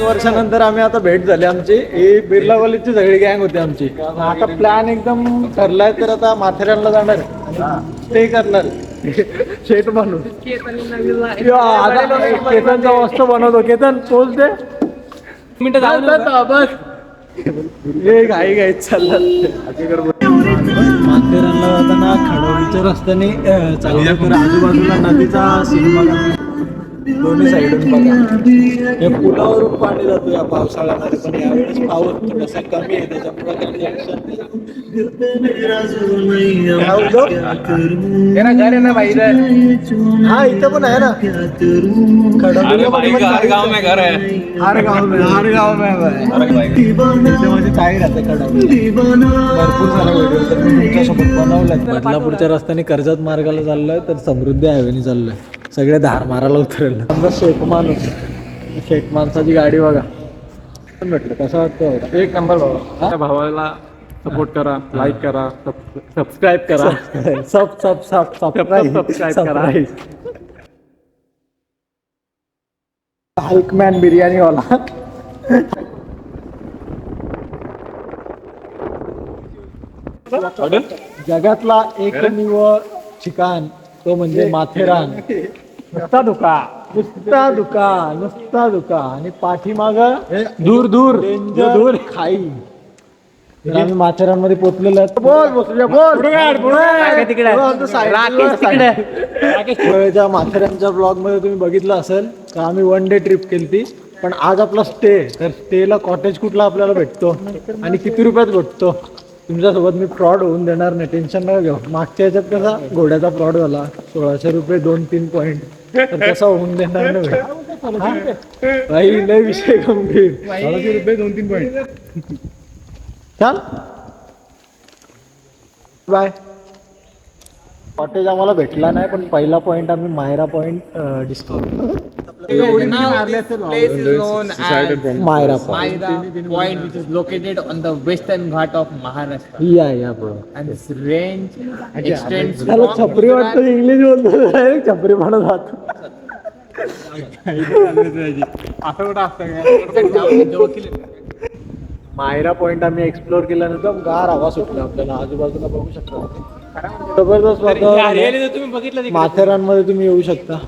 वर्षानंतर आम्ही आता भेट झाली. आमची ही बिर्ला कॉलेजची सगळी गँग होती आमची. आता प्लॅन एकदम ठरलाय तर आता माथेरानला जाणार स्टे करणार शेट म्हणून केतनचा मस्त बनवतो. केतन पोच दे मिनिटं बस. हे घाई घाई चालला. माथेरानला जाताना खडोलीच्या रस्त्याने तर आजूबाजूला नदीचा सिनेमा दोन्ही साईडून बघा. या पुलावरून पाणी जातो या पावसाळ्यामध्ये पण यावेळेस पाऊस थोडासा कमी आहे त्याच्यामुळे काही नाही. हा, उद्धव? हा इथं पण आहे ना. हर काही- गाव में घर है हर गाव में हर गाव में है. इथे माझी ताई राहते कडावली भरपूर सारे व्हिडिओ तर मी तुमच्यासोबत बनवलेत. बदलापूरच्या रस्त्याने कर्जत मार्गाला चाललोय तर समृद्धी हायवेने चाललोय. सगळे धार मारायला उतरले समजा शेख माणूस. शेख माणसाची गाडी बघा. पण भेटलं कसं वाटतं एक नंबर बाबा त्या भावाला सपोर्ट करा लाईक करा सबस्क्राईब करा. सब सब सब सबस्क्राईब करा. हल्कमॅन बिर्याणी वाला जगातला एकमेव ठिकाण तो म्हणजे माथेरान. नुसता धुका नुसता धुका नुसता धुका आणि पाठीमाग दूर दूर दूर खाई. तर आम्ही माथेरानमध्ये पोहोचलेलो आहे. बोल बसूया बोल वेळेच्या माथेरानच्या ब्लॉगमध्ये तुम्ही बघितलं असेल का आम्ही वन डे ट्रिप केली पण आज आपला स्टे तर स्टेला कॉटेज कुठला आपल्याला भेटतो? आणि किती रुपयात भेटतो? तुमच्यासोबत मी फ्रॉड होऊन देणार नाही. टेन्शन नका घेऊ. मागच्या याच्यात कसा घोड्याचा फ्रॉड झाला. सोळाशे रुपये दोन तीन पॉईंट तर तसा होऊन देणार नाही? भाई लय विषय गंभीर. सोळाशे रुपये दोन तीन पॉईंट चाल. बाय कॉटेज आम्हाला भेटला नाही पण पहिला पॉइंट आम्ही Maira point discover place is known as Maira point Maida Point, which is located on the western Ghat of Maharashtra. या या bro. And this range extends त्याला from छपरी वाटतं इंग्लिश बोलतो direct छपरी म्हणत राहतो मायरा पॉइंट आम्ही एक्सप्लोर केल्यानंतर गार हवा सुटला आपल्याला. आजूबाजूला बघू शकता. जबरदस्त वातावरण तुम्ही बघितलं माथेरानमध्ये तुम्ही येऊ शकता.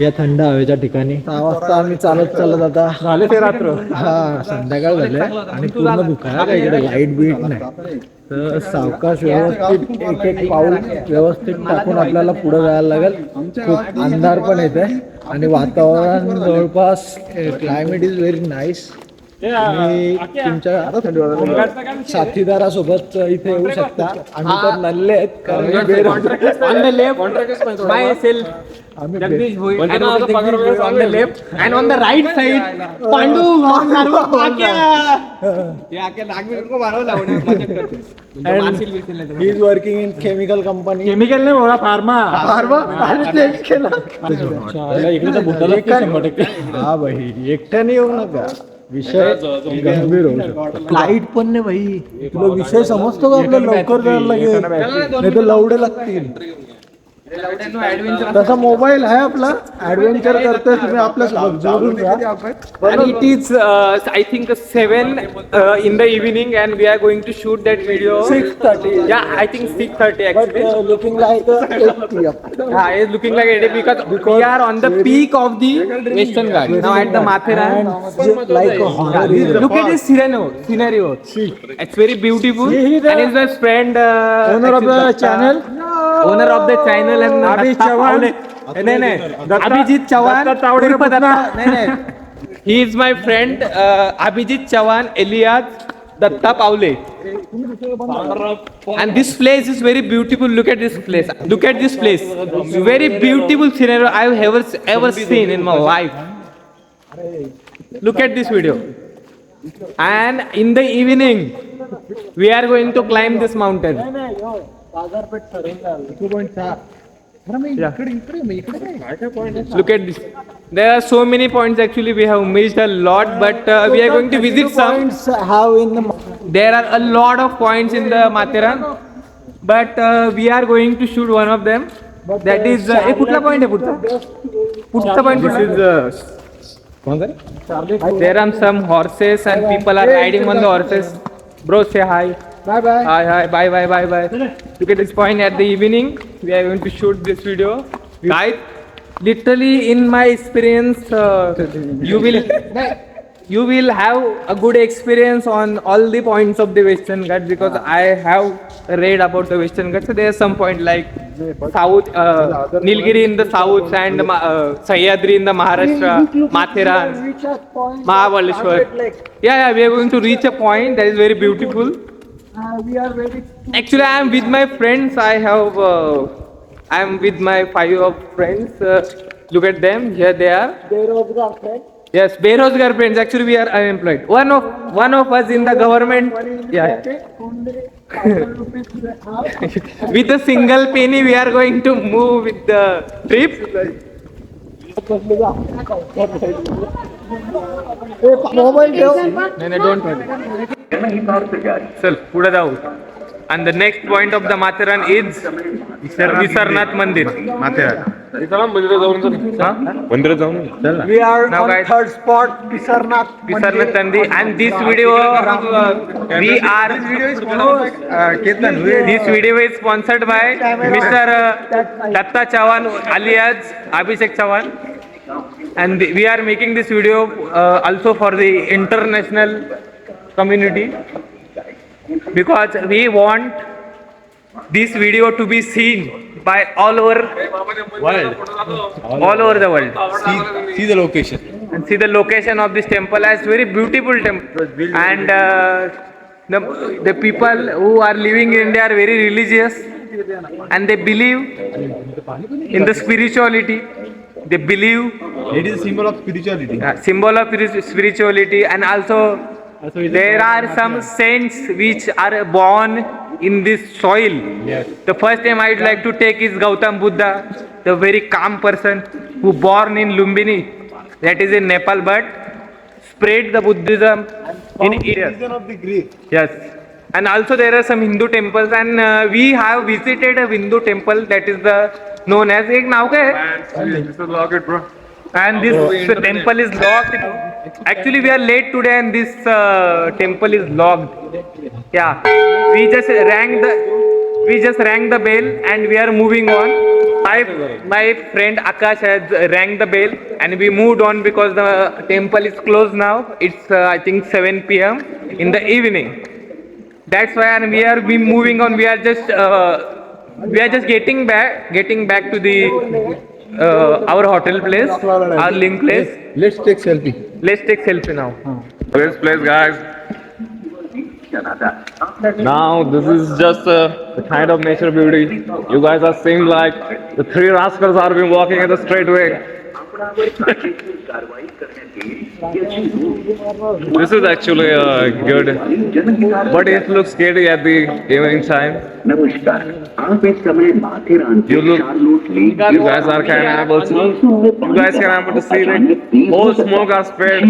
या थंड हवेच्या ठिकाणी. सहा वाजता आम्ही चालत चालत आता झाले ते रात्र. हा संध्याकाळ झाले. आणि पूर्ण दुकान आहे. इकडे लाइट बीट नाही. तर सावकाश व्यवस्थित एक एक पाऊल व्यवस्थित टाकून आपल्याला पुढे जायला लागेल. खूप अंधार पण येते आणि वातावरण जवळपास क्लायमेट इज व्हेरी नाईस साथीदारासोबत इथे येऊ शकता. आम्ही तर नल्ले आहेत my right side Pandu is working in chemical company chemical नाही बोला फार्मा फार्मा इकडे हा बही एकट्याने येऊ नका. विषय गंभीर होऊ शकतो. फ्लाईट पण नाही भाई तुला विषय समजतो का आपल्याला लवकर जायला लागेल. नाही तर लवडे लागतील. तसा मोबाईल आहे आपला ऍडव्हेंचर करतोय तुम्ही आपल्या जोडून घ्या and it is uh, i think 7 uh, in the evening and we are going to shoot that video six thirty yeah i think 6:30 actually looking like yeah it's looking like it because, we are on the peak of the western ghat now at the matheran like look at this scenario scenario it's very beautiful See, he the- and it's my friend uh, Owner of the actually, channel? owner of the channel Abhijeet Datta Chavan. नाही नाही अभिजित चव्हाण नाही नाही he is my friend Abhijit Chavan alias Datta Pawale and this place is very beautiful look at this place look at this place very beautiful scenario i have ever ever seen in my life look at this video and in the evening we are going to climb this mountain Look at this. There are so many points actually. We have missed a lot, but uh, we are going to visit some. have in the There are a lot of points in the Matheran, but uh, we are going to shoot one of them. That is. Uh, ए, कुठला point आहे पुढचा? पुढचा point कुठला? There are some horses and people are riding on the horses. Bro, say hi. Bye bye. Hi hi. Bye bye bye bye. Look at this point at the evening. We are going to shoot this video. Guys, literally in my experience, uh, you will you will have a good experience on all the points of the Western Ghats because I have read about the Western Ghats. So there are some point like South uh, Nilgiri in the south and uh, Sahyadri in the Maharashtra, Mathera, Mahabaleshwar. Yeah, yeah, we are going to reach a point that is very beautiful. Actually, I am with my friends. I have, uh, I am with my five of friends. Uh, look at them. Here they are. Yes, Berozgar friends. Actually, we are unemployed. One of one of us in the government. Yeah. with a single penny, we are going to move with the trip. Mobile ठेव No, चल पुढे जाऊ. And the next point of the Matheran is Visarnath मंदिर. माथेरान. जाऊन spot this video this video is sponsored by mister Datta Chavan alias Abhishek Chavan and we are making this video also for the international community because we want this video to be seen by all over world. All over the world. See, see the location. And see the location of this temple as very beautiful temple. And uh, the, the people who are living in india are very religious. And they believe in the spirituality. They believe it is a symbol of spirituality. Uh, symbol of spirituality and also there are some saints which are born in this soil the first name i'd like to take is gautam buddha the very calm person who born in lumbini that is in nepal but spread the buddhism in india of the Greek Yes. And also there are some Hindu temples and uh, we have visited a Hindu temple that is the known as एक नाव काय? And this temple is locked. Actually, we are late today, and this uh, temple is locked. Yeah, we just rang the we just rang the bell, and we are moving on. My my friend Akash has rang the bell, and we moved on because the temple is closed now. It's uh, I think 7 p.m. in the evening. That's why, and we are we moving on. We are just uh, we are just getting back getting back to the uh, our hotel place, our link place. Let's take selfie. Let's take selfie now. This place, guys. Now this is just uh, the kind of nature beauty you guys are seeing. Like the three rascals are been walking in the straight way This is actually uh, good, but it looks scary at the evening time. नमस्कार आप इस समय माथेरान से You look- Charlotte lake You guys are kind of able to. You guys can able to see like whole smoke are spread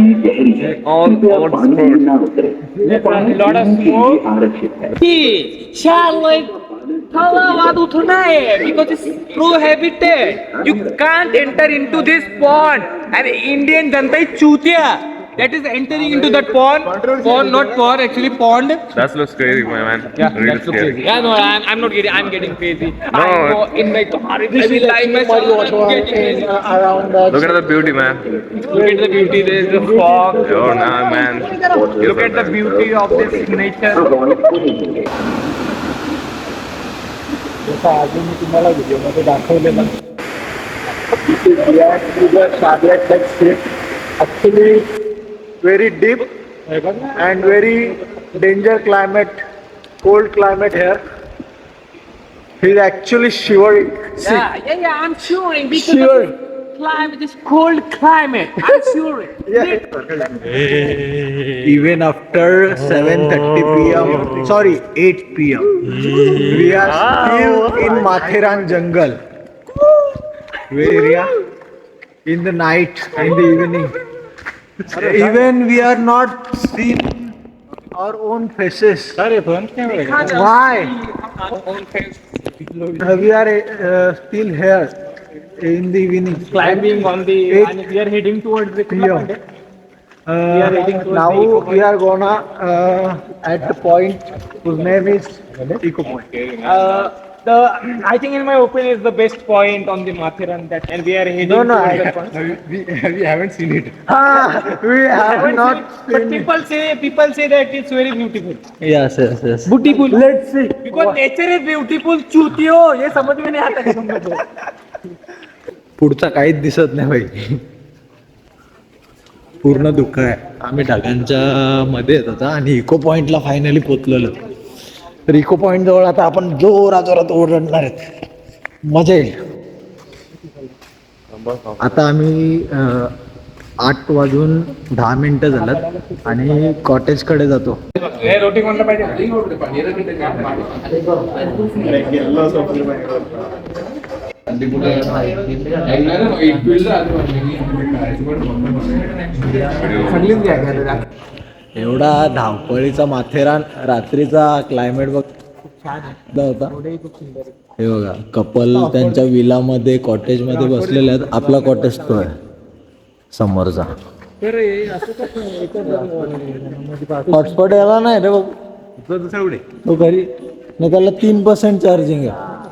all over the road. Lot of smoke. आरक्षित है Charlotte, Talawad Uthunae, because it's prohibited. You can't enter into this pond. And Indian Jantai Chutia that is entering into that pond. Pond, not pond, actually pond. That looks crazy, my man. Yeah, really that looks crazy. Yeah, no, I'm, I'm not getting, I'm getting crazy. No. I go in my car, I will lie myself, I'm getting crazy. Look at the beauty, man. Look at the beauty, there is the fog. Oh, nah, man. Look at the beauty of this nature. जसं आधी मी तुम्हाला व्हिडिओमध्ये दाखवलेलं actually very deep and very danger climate cold climate here he actually shivering Yeah, yeah, yeah, I'm shivering because Shivering. of this climate, this cold climate. I'm shivering. even after 7:30 p.m. Sorry, 8 p.m. We are still in Matheran jungle. Where area? In the night, in the evening. Even we are not seen our own faces. Why? Uh, we are uh, still here. In the evening climbing on the Eight. and we are heading towards the PM. Kula are heading towards नाव the Eco Point. We are gonna at point whose name is eco point Uh, the I think in my opinion is the best point on the Mathiran that and we are heading No, no, towards I- that point. we haven't seen it we have not but people say people say that it's very beautiful. yes yes yes Beautiful. let's see Because nature is beautiful. चूतियो ये समझ में नहीं आता क्या तुम लोगों को? पुढचा काहीच दिसत नाही भाई पूर्ण दुःख आहे. आम्ही ढगांच्या मध्ये येत होता आणि इको पॉइंटला फायनली पोचलेलो. तर इको पॉइंट जवळ आता आपण जोरा जोरात ओरडणार आहेत. मजा येईल. आता आम्ही आठ वाजून दहा मिनिट झालं आणि कॉटेजकडे जातो. पाहिजे? एवढा धावपळीचा माथेरान रात्रीचा क्लायमेट बघ. होता. हे बघा कपल त्यांच्या विलामध्ये कॉटेजमध्ये बसलेले आहेत. आपला कॉटेज तो आहे. समोरचा हॉटस्पॉट याला नाही रे बघ. तो घरी. नाही त्याला तीन पर्सेंट चार्जिंग आहे.